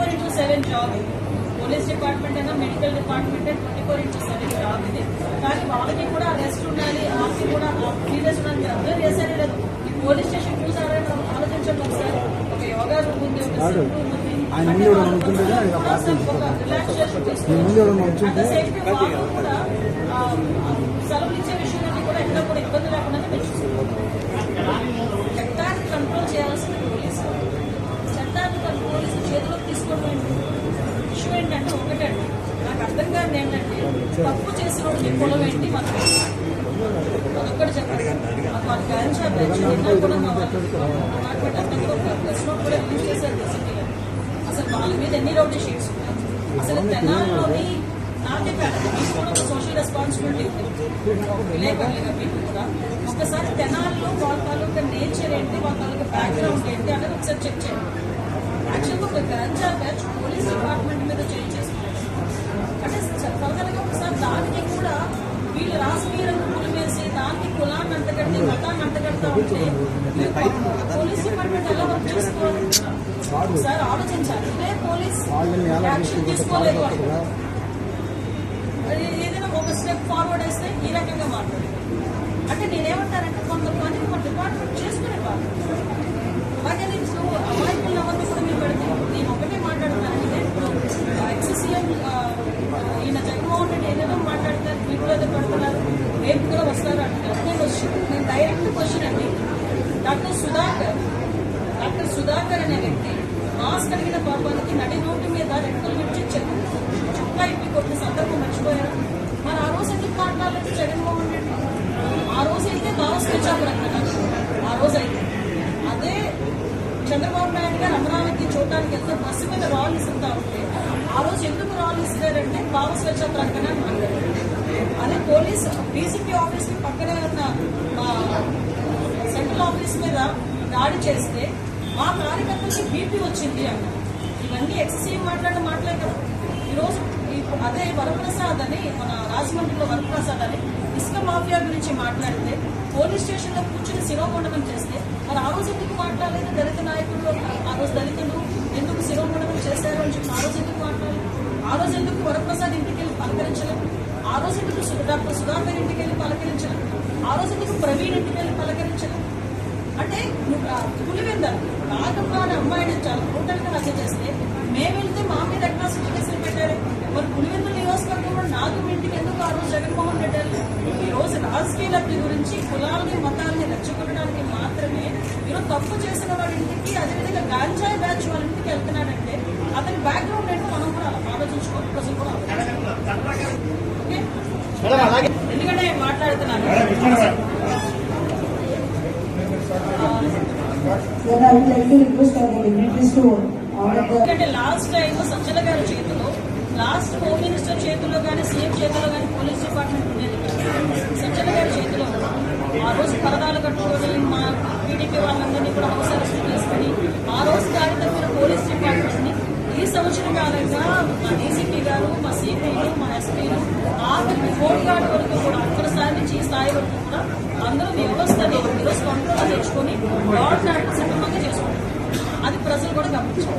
Four into seven job ఇది. Police department అయినా medical department twenty four into seven job ఇది. కానీ వాళ్ళకి కూడా రెస్ట్ ఉండాలి వాళ్ళకి కూడా సీరియస్ ఉండాలి. మీరు అర్థం చేశారే లేదు ఈ పోలీస్ స్టేషన్ చూసారని ఆలోచించండి ఒకసారి ఒక యోగా రూమ్ ఉంది ఒక రూమ్ ఉంది. రిలాక్సేషన్ మీ ముందు ఎవడో తీసుకుంటారు నుంచుంటే వాళ్ళు కూడా ఆ, ఆ, సెలవులు ఇచ్చే విషయంలో కూడా ఎక్కడ కూడా ఇబ్బంది లేకుండా మీరు చూసుకుంటారు చట్టాన్ని కంట్రోల్ చేయాల్సిన పోలీసు చట్టాన్ని కంట్రోల్ పోలీసు చేతిలోకి తీసుకోవడం ఇష్యూ ఏంటంటే ఒకటండి నాకు అర్థం కాదు ఏంటంటే తప్పు చేసిన వాడికి పొలం ఏంటి మనకు అదొక్కటి చెప్పండి. మాకు వాళ్ళ గ్యారెంటీ బ్యాచ్ నిన్న కూడా మా వాళ్ళు మాట్లాడి అక్కడ ఒక ప్రెస్ నోట్ కూడా రిలీజ్ చేశారు రీసెంట్గా అసలు వాళ్ళ మీద ఎన్ని రౌడీ షీట్స్ ఉన్నాయి? అసలు తెనాల్లోని నాకే కాదు తీసుకున్న సోషల్ రెస్పాన్సిబిలిటీ ఉంది. మీకు కూడా. ఒకసారి తెనాల్లో వాళ్ళ తాలూకా నేచర్ ఏంటి వాళ్ళ తాలూకా బ్యాక్గ్రౌండ్ ఏంటి అనేది ఒకసారి చెక్ చేయండి. యాక్చువల్గా ఒక గంజా బ్యాచ్ పోలీస్ డిపార్ట్మెంట్ మీద చేంజ్ చేసుకున్నారు అంటే ఫర్దర్గా ఒకసారి దానికి కూడా వీళ్ళు రాజకీయ రంగులు వేసి దానికి కులాన్ని అంటగట్టి మతాన్ని అంటగడతా ఉంటే పోలీస్ డిపార్ట్మెంట్ ఎలా వర్క్ చేసుకోవాలి? ఒకసారి ఆలోచించాలి. ఇదే పోలీస్ వాళ్ళని యాక్షన్ తీసుకోలేదు ఏదైనా ఒక స్టెప్ ఫార్వర్డ్ వేస్తే ఈ రకంగా మాట్లాడు అంటే నేనేమంటానంటే కొంతమంది మన డైరెక్ట్ క్వశ్చన్ అండి. డాక్టర్ సుధాకర్ డాక్టర్ సుధాకర్ అనే వ్యక్తి మాస్క్ కలిగిన పాపానికి నడి రోడ్డు మీద రెక్కలు విడిచి చెప్పు చుక్కా ఇప్పి కొట్టిన సందర్భం మర్చిపోయారు? మరి ఆ రోజు ఎందుకు మాట్లాడలేదు జగన్మోహన్ రెడ్డి? ఆ రోజు అయితే భారత్ స్వేచ్ఛాపురం కదా. ఆ రోజు అయితే. అదే చంద్రబాబు నాయుడు గారు అమరావతి చూడడానికి ఎంతో బస్సు మీద రాళ్ళు ఇస్తుంటా ఉంటే ఆ రోజు ఎందుకు రాళ్ళు ఇస్తారంటే భావ స్వేచ్ఛ ప్రకటన అన్నారు పోలీస్ డీసీపీ ఆఫీస్కి పక్కనే ఉన్న మా సెంట్రల్ ఆఫీస్ మీద దాడి చేస్తే మా కార్యకర్తలకి బీపీ వచ్చింది అన్న. ఇవన్నీ ఎక్సీఎం మాట్లాడిన మాటలే కదా. ఈరోజు అదే వరప్రసాద్ అని మన రాజమండ్రిలో వరప్రసాద్ అని ఇసుక మాఫియా గురించి మాట్లాడితే పోలీస్ స్టేషన్లో కూర్చుని శిరోమండనం చేస్తే మరి ఆ రోజు ఎందుకు మాట్లాడలేదు దళిత నాయకుల్లో? ఆ రోజు దళితులు ఎందుకు శిరోమండనం చేశారు అని చెప్పి ఆ రోజు ఎందుకు మాట్లాడలేదు ఆ రోజు ఎందుకు వరప్రసాద్ ఇంటికి వెళ్ళి పలకరించలేదు ఆ రోజు ఎందుకు సు- డాక్టర్ సుధాకర్ ఇంటికి వెళ్ళి పలకరించలేదు ఆ రోజు ఎందుకు ప్రవీణ్ ఇంటికి వెళ్ళి పలకరించలేదు అంటే నువ్వు ఆ పులివెంద అనే అమ్మాయిని చాలా బ్రూటల్గా హత్య చేస్తే మేము వెళ్తే మా మీద అట్రాసిటీ కేసులు పెట్టారు. మరి పులివెంద కూడా నాకు ఇంటికి ఎందుకు ఆ రోజు జగన్మోహన్ రెడ్డి ఈ రోజు రాజకీయ లబ్ధి గురించి కులాలని మతాలని రెచ్చగొట్టడానికి మాత్రమే ఈరోజు తప్పు చేసిన వాడి ఇంటికి అదేవిధంగా గాంజాయి బ్యాచ్ వాళ్ళ ఇంటికి వెళ్తున్నాడంటే అతని బ్యాక్గ్రౌండ్ ఏంటో మనం కూడా ఆలోచించుకోవాలి ప్రజలు కూడా order the ఎందుకంటే లాస్ట్ టైం సజ్జల గారి చేతిలో లాస్ట్ హోమ్ మినిస్టర్ చేతిలో కానీ సీఎం చేతిలో కానీ పోలీస్ డిపార్ట్మెంట్ ఉండేది. సజ్జల గారి చేతిలో. ఆ రోజు పరదాలు కట్టుకొని మా టీడీపీ వాళ్ళందరినీ కూడా హౌస్ అరెస్ట్ చేసుకుని ఆ రోజు తప్పిన పోలీస్ డిపార్ట్మెంట్ని ఈ సంవత్సర కాలంగా మా డీసీపీ గారు మా సిపిలు మా ఎస్పీలు ఆఖరికి హోమ్ గార్డ్ వరకు కూడా అక్కడ స్థాయి నుంచి ఈ స్థాయి వరకు కూడా అందరూ వ్యవస్థని ఈరోజు కంట్రోల్ తెచ్చుకొని లాడ్ సక్రమంగా చేసుకుంటారు. అది ప్రజలు కూడా గమనించారు